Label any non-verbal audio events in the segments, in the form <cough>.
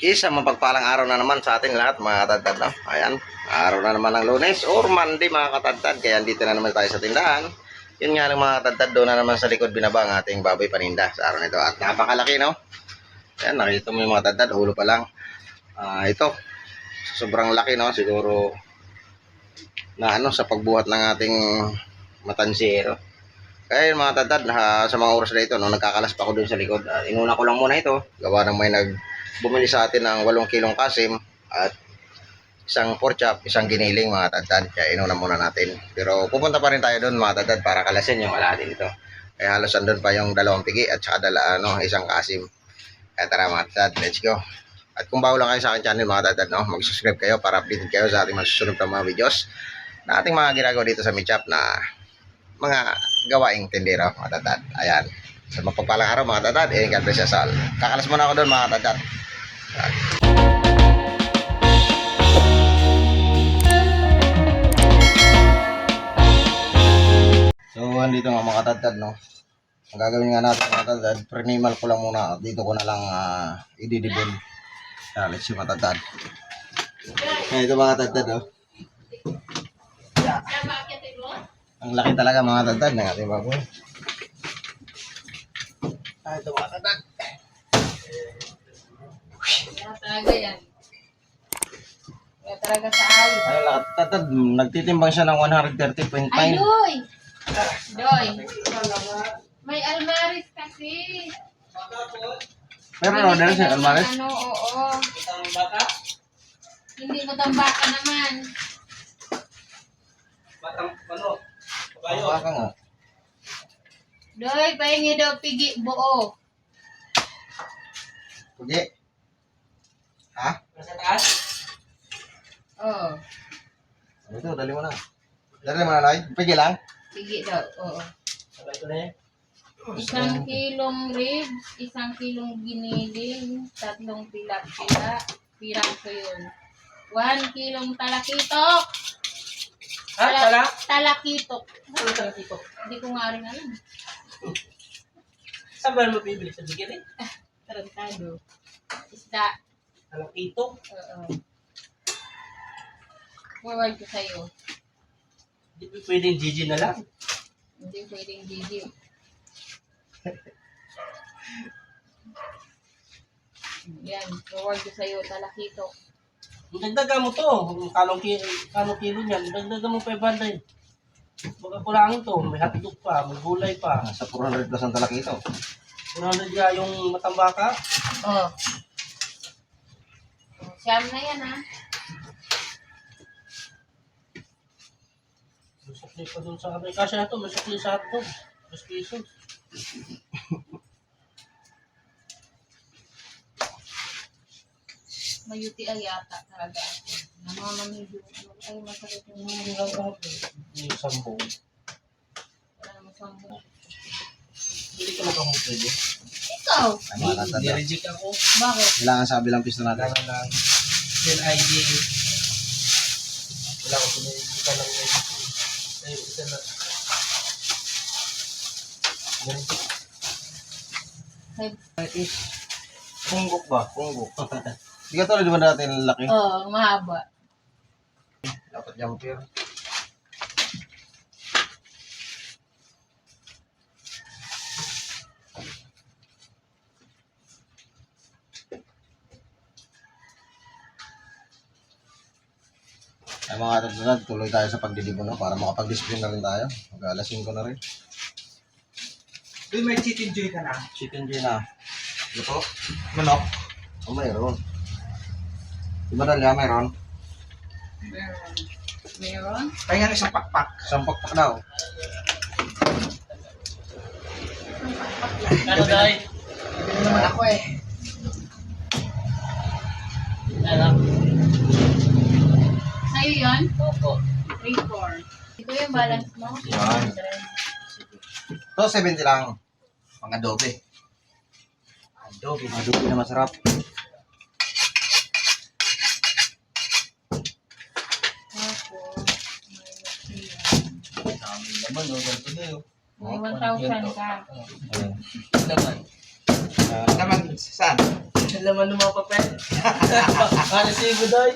Isa mapagpalang araw na naman sa ating lahat mga katadtad. No? Ayan, araw na naman ng lunes or Monday mga katadtad. Kaya dito na naman tayo sa tindahan. Yun nga lang mga katadtad, doon na naman sa likod binaba ang ating baboy paninda sa araw nito. At napakalaki no. Ayan, nakita mo yung mga katadtad, ulo pa lang. Ah, ito, sobrang laki no, siguro na ano sa pagbuhat ng ating matansero. Kaya yun mga tatad, ha, sa mga oras na ito, no, nagkakalas pa ako dun sa likod. Ah, inuna ko lang muna ito. Gawa ng may nag bumili sa atin ng 8 kilong kasim at isang pork chop, isang giniling mga tatad. Kaya inuna muna natin. Pero pupunta pa rin tayo doon mga tatad para kalasin yung alatin ito. Kaya halos andun pa yung dalawang pigi at saka dala, ano, isang kasim. Kaya tara mga tatad, let's go. At kung bago lang kayo sa aking channel mga tatad, no, mag-subscribe kayo para updated kayo sa ating mga susunod na mga videos na ating mga ginagawa dito sa Midshop na mga gawaing tindero, mga tatad. Ayan. Sa mapagpalang araw, mga tatad, eh, God bless us all. Kakalas muna ako doon, mga tatad. So, andito nga mga tatad, no? Ang gagawin nga natin, mga tatad, prenimal ko lang muna. Dito ko na lang uh, ididibon. Ayan, let's see, mga tatad. Ayan, ito mga tatad, oh. Ang laki talaga mga tatad ng ating baboy. Ah, ito mga tatad. Talaga yan. Kaya talaga sa. Ay, tatad. Nagtitimbang siya ng 130.5. Ay, Doy! Doy! May almaris kasi. Pero no, dahil siya, Almares. Ano, oo. Hindi mo tambaka naman. Ang baka nga. Doy, pahingi daw pigi buo. Pugi. Ha? Oo. Ano ito? Dali mo na. Dali mo na, Noy. Pigi lang. Pigi daw, oo. Isang kilong ribs, isang kilong giniling, tatlong pila-pila, piraso yun. One kilong talakitok. Ha? Tala? Talakitok. Ano tala dito? Hindi ko nga rin alam. Saan ba mo bibili sa bigyan eh? Tarantado. Isda. Alam ito. Oo. Forward ko sa'yo. Hindi ba pwedeng GG na lang? Hindi pwedeng Gigi. Yan, forward ko sa'yo, talakitok. Dagdagan mo to. Kalong kilo, kalong kilo niyan. Dagdagan mo 500. Baka kulangin to. May hotdog pa. May gulay pa. Nasa 400 plus ang talaki ito. 100 nga yung matambaka. Oo. Oh. Siyam na yan, ha? May sukli pa dun sa amin. Kasi ito, may sukli sa hotdog. 2 pesos. <laughs> May UTI yata talaga ako. Namamamido. Ay, masakit yung mga Hindi lang ako. Yung sambo. wala namang sambo. Hindi ka makamupwede. Ikaw! Ay, mga tatad. oh. Ni-reject ako. Bakit? Kailangan sa kabilang pisto natin. Kailangan lang. Then ID. Wala ko pinag-iita lang yun. Ay, isa na. Ganito. Punggok ba? Punggok. Hindi ka tulad ba dati ang laki? Oo, oh, mahaba. Dapat jumper. Ay mga tatsunod, tuloy tayo sa pagdidibon no, para makapag-discipline na rin tayo. Mag-alasin ko na rin. Uy, may chicken joy ka na. Chicken din na. Luto? Manok? Oh, mayroon. Di ba dali, mayroon? Meron. Meron? Pahinga ng isang pakpak. Isang pakpak daw. Ano dahil? Bibili naman ako eh. Ano? Sa'yo yun? Opo. 3-4. Ito yung balance mo? Yan. Ito, 70 lang. Pang adobe. Adobe. Adobe na masarap. Dami naman, no? Ganito na yun. may 1,000 ka. Ayan. Laman. Ah, Naman, saan? Laman ng mga papel. <laughs> Ano si Budoy?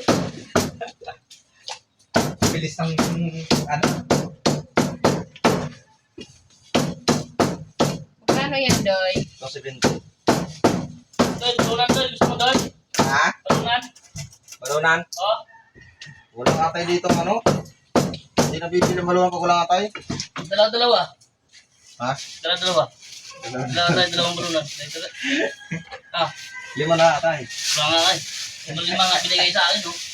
Bilis ng ano. Magkano yan, Doy? 270. Doy, tulan Doy. Gusto mo Doy? Ha? Tulan? Balunan? Oh. Walang atay dito ano? Hindi na bibili ng balunan pag walang atay. Dalawa-dalawa. Ha? Dalawa-dalawa. Dalawa tayo, dalawang balunan. Ah, <laughs> Lima na atay. wala nga kay. Lima lima nga binigay sa akin, no?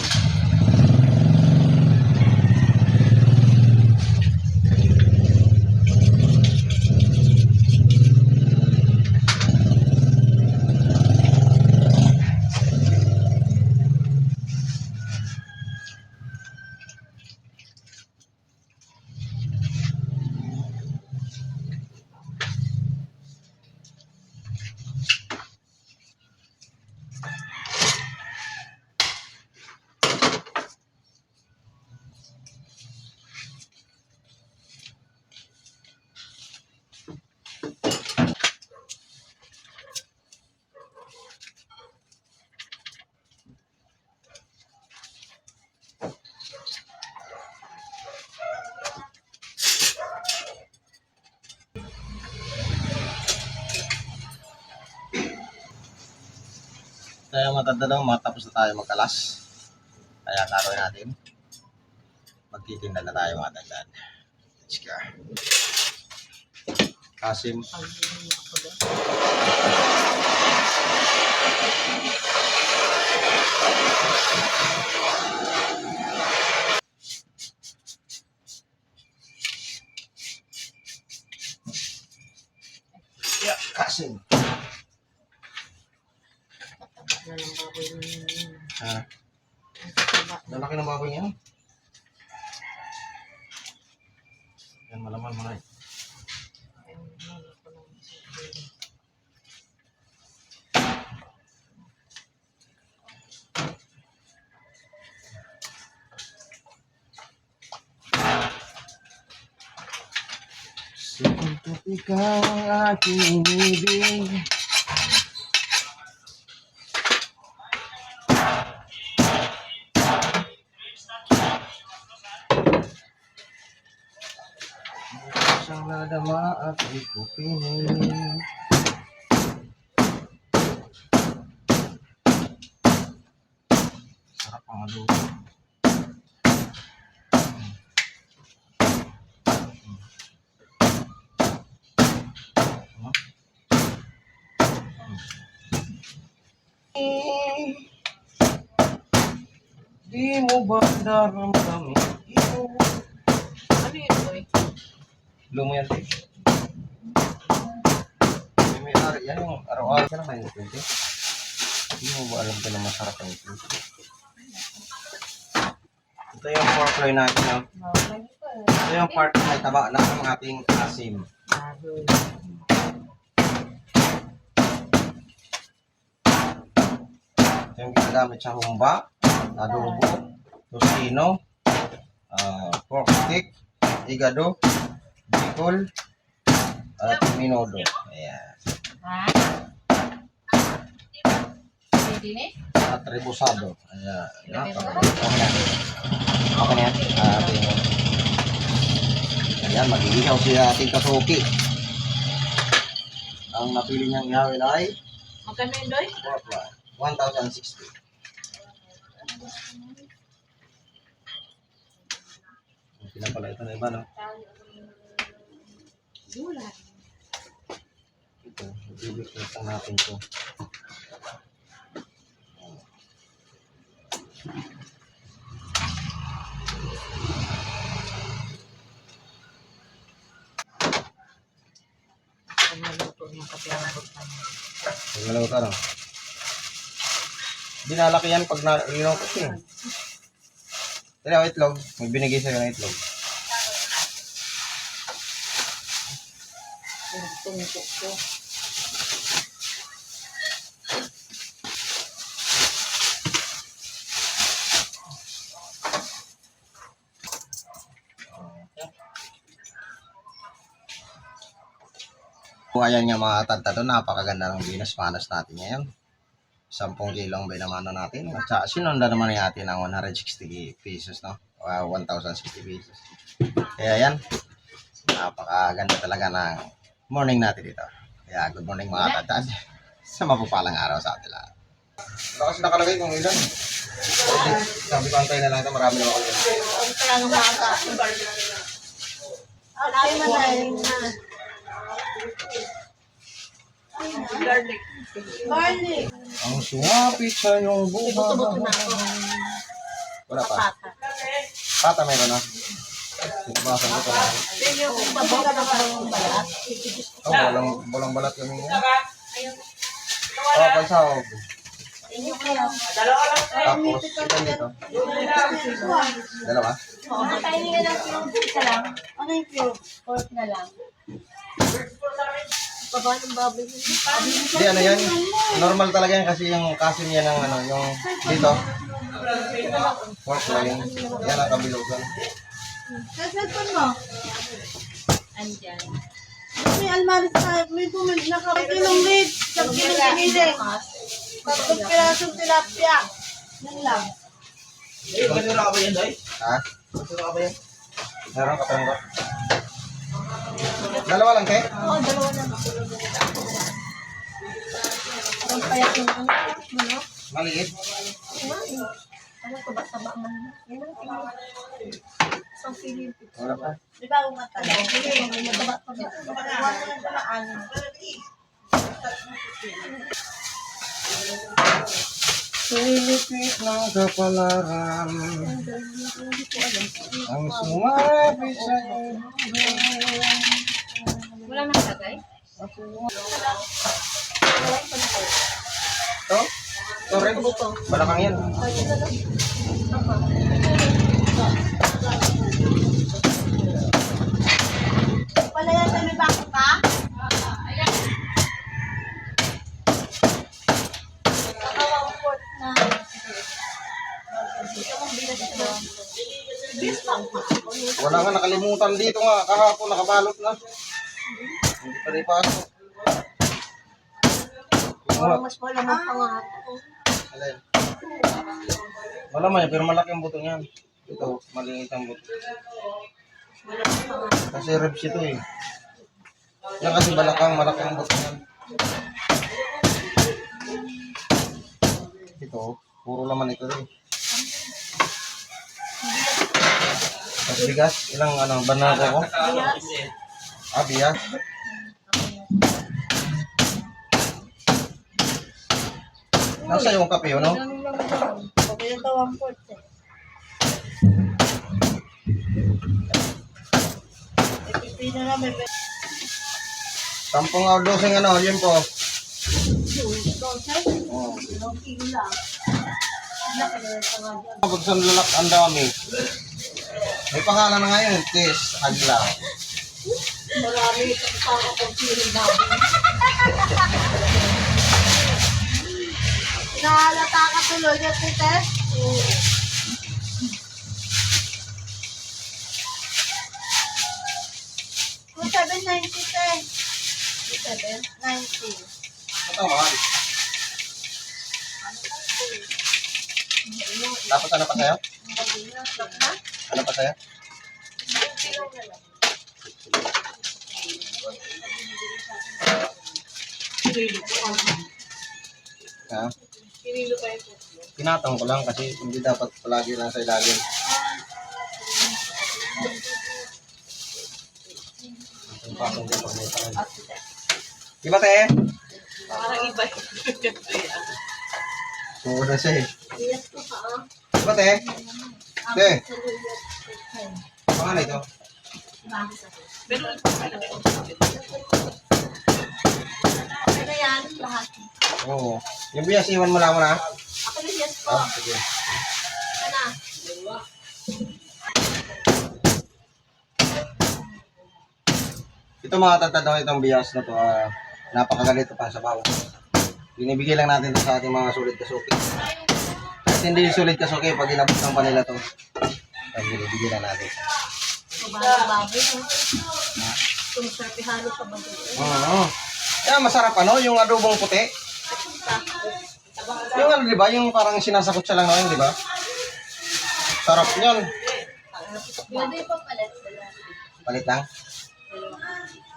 Kaya matanda matapos na tayo magkalas. Kaya karoon natin. Magtitinda na tayo mga tandaan. Let's go. Kasim. Yeah, ng baboy niya. Yan, malaman mo na eh. Ikaw ang aking inibig ko pinig Sarap ang adobo. Di mo ba naramdamin ito? Ano yun, Doy? Lumo yan. May may ari, yan yung araw-araw ka na may itlog, eh. Hindi mo ba alam ka na masarap ang itlog? Ito yung pork natin, no? Ito yung part na may taba na ng ating asim. Ito yung ginagamit sa humba, adobo, tocino, ah, pork stick, igado, bicol, at minodo. Ayan. Ha? Pwede na eh? At rebusado. Ayan. Okay na. Okay na yan. Ah, ating Ayan, mag-iihaw si ating kasuki. Ang napili niyang ihawin ay Magkano yun, Doy? pork loin. 1,060. Okay lang pala ito na iba, no? Gula. Ito, ibibigay lang natin ito. Ang maluto Pag naluto, ano? Binalaki yan pag na linukot eh. Tira, itlog. May binigay sa'yo ng itlog. Tungkok ko. Ayan nga mga tagtado, napakaganda ng Venus Manos natin ngayon. 10 kilo ang binamano natin. At saka sinunda naman natin ng 160 pesos, no? Uh, 1,060 pesos. Kaya yan, napakaganda talaga ng morning natin dito. Kaya good morning mga tagtad. <laughs> Sa mapupalang araw sa atin lahat. Wala kasi nakalagay kung ilan. Sabi ko antay na lang ito, marami naman ako. Ang kaya ng bata. Ay, manayin na. Garlic. Garlic. Ang sumapit sa iyong buhay. Buto-buto na ako. Wala pa. Pata. Pata meron na. Sinubasan ko pa lang. Yung babaw ka ng balat. Oh, walang, walang balat kami ngayon. Oh, pansahog. Inyo kayo. Tapos? Dalawa? Oo, makainin nga ng lang. Ano yung pure? Pork na lang. Baba ng baboy. Hindi, ano yan? Normal talaga yan kasi yung kasim yan ng ano, yung dito. Pork line. Yan ang kabilugan. Sa cellphone mo, Andyan. may almaris na, may bumili na ka. Kilong lead, sa kilong giniling. Tatlong pirasong tilapia. Yan lang. Kanina ka ba yan, Day? Ha? Kanina ka ba yan? Meron ka parang Dalawa lang, kay? Oo, dalawa na. Parang payat yung ano. Ano? Maliit. Ano ko ba taba man? Yan ang tingin. Isang piling. Wala pa. Di ba umatala? May mataba pa ba? Wala na pala ano. Pilipit ng kapalaran Ang sumapit sa iyong Wala nang lagay? Ito? Ito rin. Balakang yan. Wala yan may bakit pa? Wala nga nakalimutan dito nga. Kahapon nakabalot na. Hindi pa rin pasok. Wala. Mas wala man pa nga ako. Alin? Pero malaki ang buto niyan. Ito, maliit ang buto. Kasi ribs ito eh. Yan kasi balakang, malaki ang buto niyan. Ito, puro laman ito rin. Tapos bigas, ilang ano, banana ko? Ah, bigas. Nasa yung kape, no? Okay yung tawang port. May pipino na may Sampung o dosing ano, yun po. Oh. Pag sa lalak, ang dami. May pangalan na ngayon, Tis Agla. Marami itong tao kung sino namin. Nahalata ka tuloy yan, Tess? Kung 790, te. 790. Ito, mahal. Tapos ano pa sa'yo? Ano pa sa'yo? Ha? Tinatang ko lang kasi hindi dapat palagi lang sa ilalim. Di ba, te? Parang iba Oo na siya eh. Pa. Di ba, te? Te? Pangalan ito? Lahat. Oo. Yung bias, iwan mo lang mo na. Ako na yes po. Ah, sige. Sana. Ito mga tatadaw itong bias na to, ah, napakagalito pa sa bawo. Binibigay lang natin to sa ating mga sulit kasuki. At hindi sulit kasuki pag inabot ng panila to. Ay, binibigay lang natin. Bago-bago. Sumusarpihalo sa bago. Oo. Yeah, masarap ano, yung adobong puti. Yung ano, di ba? Yung parang sinasakot siya lang ngayon, di ba? Sarap yun. Palit lang.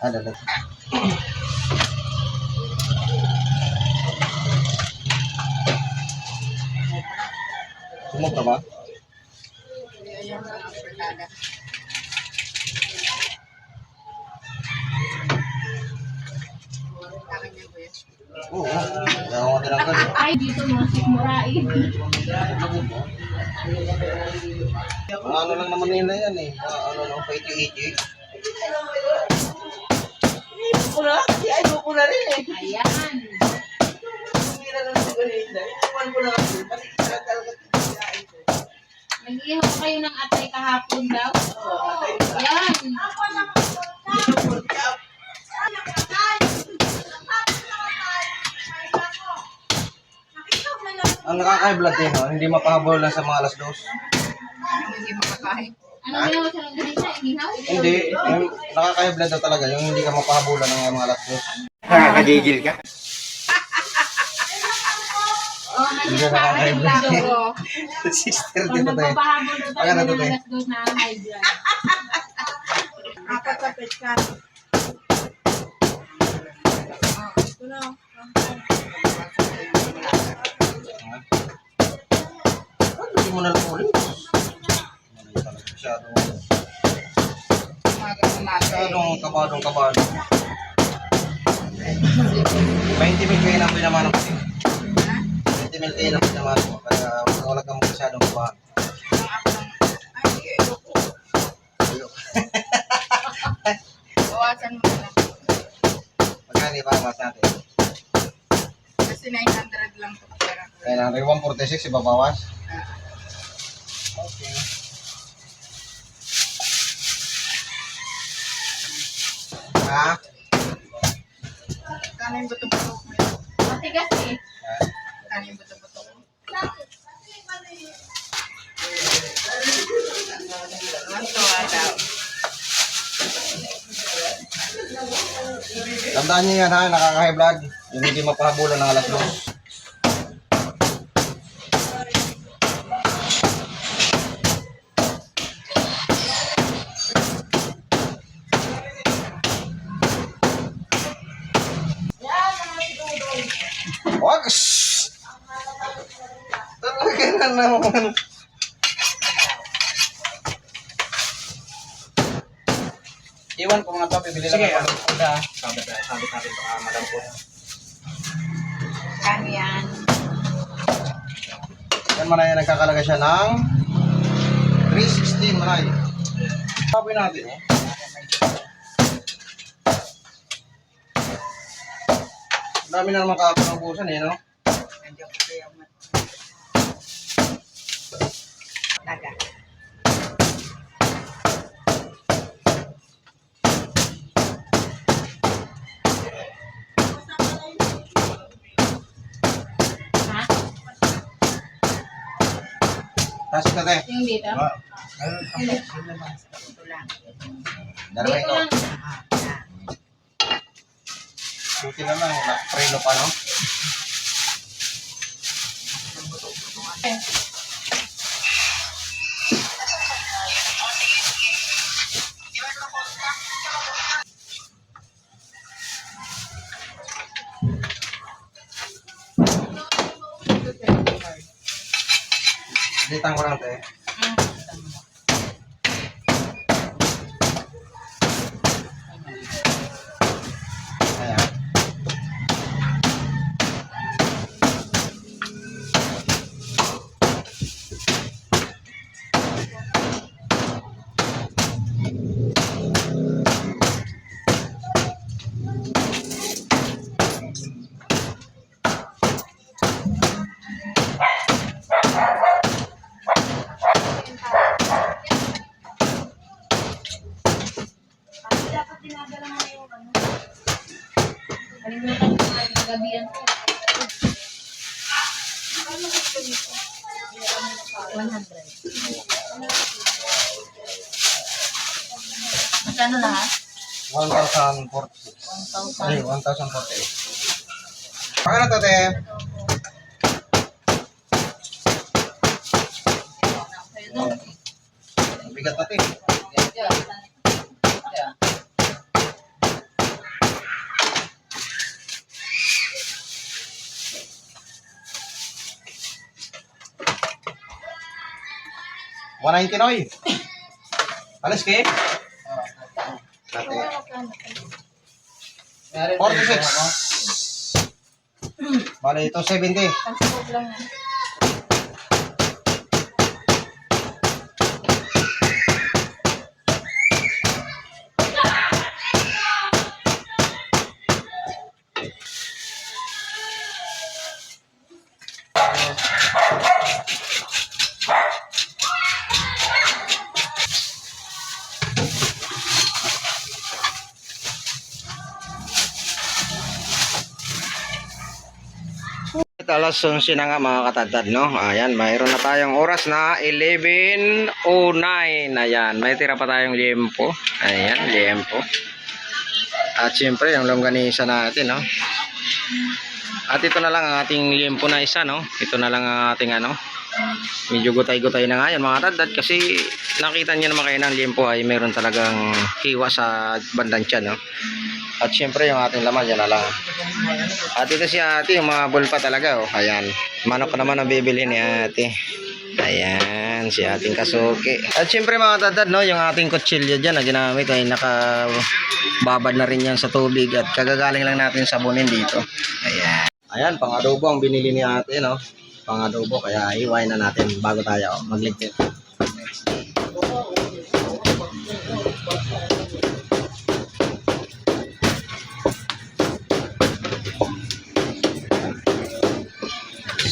Ah, dalat. Sumog na ba? Oo. Kaya ako tinanggal. eh. Ay, dito mga sikmurain. Mga ano lang naman nila yan eh. Ano lang, paiti-iti. Ko na, si ay ko na rin eh. Ayan. Hindi na lang sa ganito. Iwan ko na kasi. Bakit sila talaga titiyain ko? Nag-ihaw kayo ng atay kahapon daw. Ayan. Ang nakaka-blood din, oh, hindi mapahabol lang sa mga alas dos. Ano ginawa sa ng ganito? Inihaw? Hindi, yung nakaka-blood na talaga, yung hindi ka mapahabulan ng mga alas dos. Nakakagigil ka? <laughs> Oh, Hindi na yung ko. <laughs> Sister Pag dito tayo. daw Ayan na tayo to, ng te. alas dos <laughs> na na. Hindi mo na lang ulit. Masyadong, masyadong kabadong kabado. 20 mil kayo na pinaman ko. 20 mil kayo na pinaman ko. Kaya wala kang masyadong kabado. Bawasan mo na. Magkano pa mas natin? Kasi 900 lang po pera ko. Ayan, ang 146 ibabawas? Okay. Ha? Kanin buto-buto mo yun. Matigas eh. Kanin buto-buto mo. Matuwa daw. Tandaan niyo yan ha, nakaka-vlog, hindi mapahabulan ng alas 2. Na naman. Iwan ko nga to, bibili lang ako ng kuda. Sabi sabi natin ah, madam ko. Kano yan? Yan manay, nagkakalaga siya ng 316 manay. Sabi natin eh. Dami na naman kakapunan eh, no? Taga. Ha? Tapos ka te. Yung dito? Ito lang. Dalawa Dito ito. lang. Ah, yan. Buti na lang, nakaprelo pa, no? Ditan ko 1,046. Ay, 1,048. Pakala to, te. Bigat natin. One ninety noy. Alas? Dati. 46. Bale, ito 70. Pansipog lang yan. Alas 11 na nga mga katadad, no? Ayan, mayroon na tayong oras na 11.09. Ayan, may tira pa tayong liempo. Ayan, liempo. At syempre, yung longganisa natin, no? At ito na lang ang ating liempo na isa, no? Ito na lang ang ating ano. Medyo gutay-gutay na nga yan mga katadad kasi nakita niyo naman kayo ng liempo ay meron talagang hiwa sa bandang tiyan, no? At syempre yung ating laman, yan na lang. At ito si ate, yung mga bulpa talaga, oh. Ayan. Manok naman ang bibili ni ate. Ayan, si ating kasuki. At syempre mga tatad, no, yung ating kutsilyo dyan na ginamit ay nakababad na rin yan sa tubig at kagagaling lang natin sabunin dito. Ayan. Ayan, pang adobo ang binili ni ate, no. Pang adobo, kaya iwain na natin bago tayo magligpit.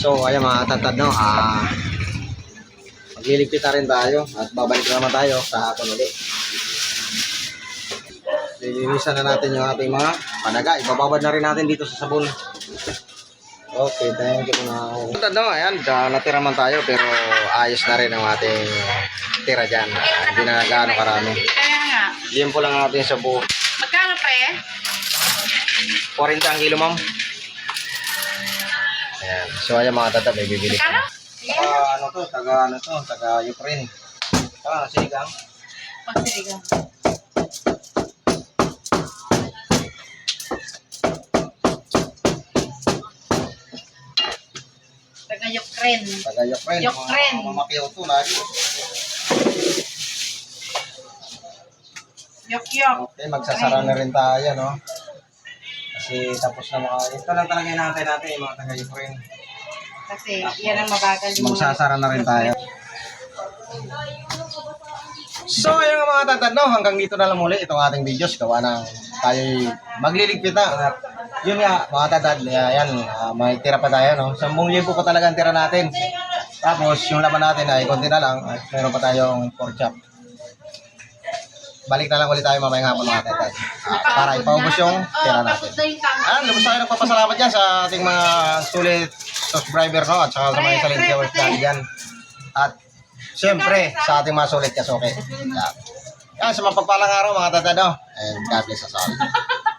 So, ayan mga tatad, no, ah, magliligpit na rin tayo at babalik na naman tayo sa hapon ulit. Lilinisan na natin yung ating mga panaga. Ibababad na rin natin dito sa sabon. Okay, thank you na. Tatad, no, ayan, natira man tayo pero ayos na rin ang ating tira dyan. Hindi na gaano karami. Kaya nga. Liyan po lang natin sa buo. Magkano pre? 40 ang kilo, ma'am. Ayan. So, ayan mga tatad, may bibili ka. Magkano? Taga ano to, taga ano to, taga Ukraine. Ah, sigang. Pagsirigan. Taga Ukraine. Taga Ukraine. Ukraine. Mga mamakyaw to lagi. Yok yok. Okay, magsasara na rin tayo, no? Kasi tapos na mga, ito lang talaga inaantay natin, yung mga taga Ukraine. Kasi yan ang mabagal yung. Magsasara na rin tayo. So, ayun nga mga tatad, no? Hanggang dito na lang muli itong ating videos. Gawa ng tayo magliligpit na. At yun nga, mga tatad, ayan, ah, may tira pa tayo, no? 10,000 pa talaga ang tira natin. Tapos, yung laman natin ay konti na lang. At meron pa tayong pork chop. Balik na lang ulit tayo mamayang hapon mga tatad. Ah, para ipaubos yung tira natin. Tapos na yung tama. Ah, lubos tayo nagpapasalamat dyan sa ating mga sulit subscriber, no? At saka sa mga saling viewers natin dyan. At siyempre, sa ating mga sulit kasuki. Yan. Yan, sa mapagpalang araw mga tatad, no? And God bless us all. <laughs>